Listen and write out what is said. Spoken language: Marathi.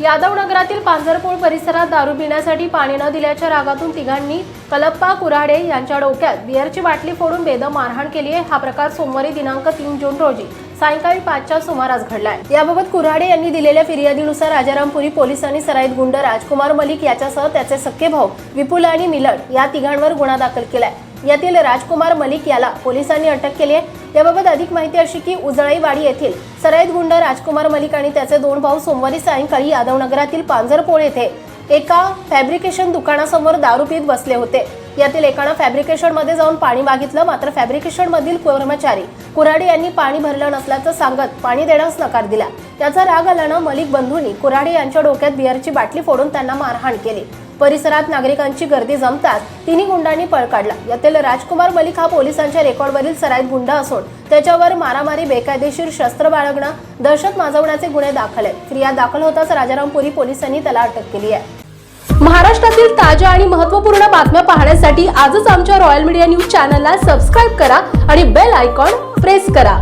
यादव नगरातील पांझरपूळ परिसरात दारू पिण्यासाठी पाणी न दिल्याच्या रागातून तिघांनी कलप्पा कुऱ्हाडे यांच्या डोक्यात बिअरची बाटली फोडून बेदम मारहाण केली आहे. हा प्रकार सोमवारी दिनांक तीन जून रोजी सायंकाळी पाचच्या सुमारास घडलाय. याबाबत कुऱ्हाडे यांनी दिलेल्या फिर्यादीनुसार राजारामपुरी पोलिसांनी सराईत गुंड राजकुमार मलिक याच्यासह त्याचे सख्खे भाऊ विपुल आणि मिलड या तिघांवर गुन्हा दाखल केलाय. यातील राजकुमार मलिक याला पोलिसांनी अटक केली आहे. याबाबत अधिक माहिती अशी की उजळाईवाडी येथील सराईत गुंड राजकुमार मलिक आणि त्याचे दोन भाऊ सोमवारी सायंकाळी यादवनगरातील पांझरपोळ येथे एका फॅब्रिकेशन दुकानासमोर दारू पीत बसले होते. यातील एकानं फॅब्रिकेशनमध्ये जाऊन पाणी मागितलं मात्र फॅब्रिकेशन मधील कर्मचारी कुऱ्हाडे यांनी पाणी भरलं नसल्याचं सांगत पाणी देण्यास नकार दिला. त्याचा राग आल्यानं मलिक बंधूंनी कुऱ्हाडे यांच्या डोक्यात बिअरची बाटली फोडून त्यांना मारहाण केली. परिसरात नागरिकांची गर्दी जमताच तिन्ही गुंडांनी पळ काढला. यातील राजकुमार मलिक हा पोलिसांच्या रेकॉर्डवरील सराईत गुंड असून त्याच्यावर मारामारी बेकायदेशीर शस्त्र बाळगणं दहशत माजवण्याचे गुन्हे दाखल आहेत. फिर्याद दाखल होताच राजारामपुरी पोलिसांनी त्याला अटक केली आहे. महाराष्ट्रातील ताज्या आणि महत्त्वपूर्ण बातम्या पाहण्यासाठी आजच आमच्या रॉयल मीडिया न्यूज चॅनलला सबस्क्राईब करा आणि बेल आयकॉन प्रेस करा.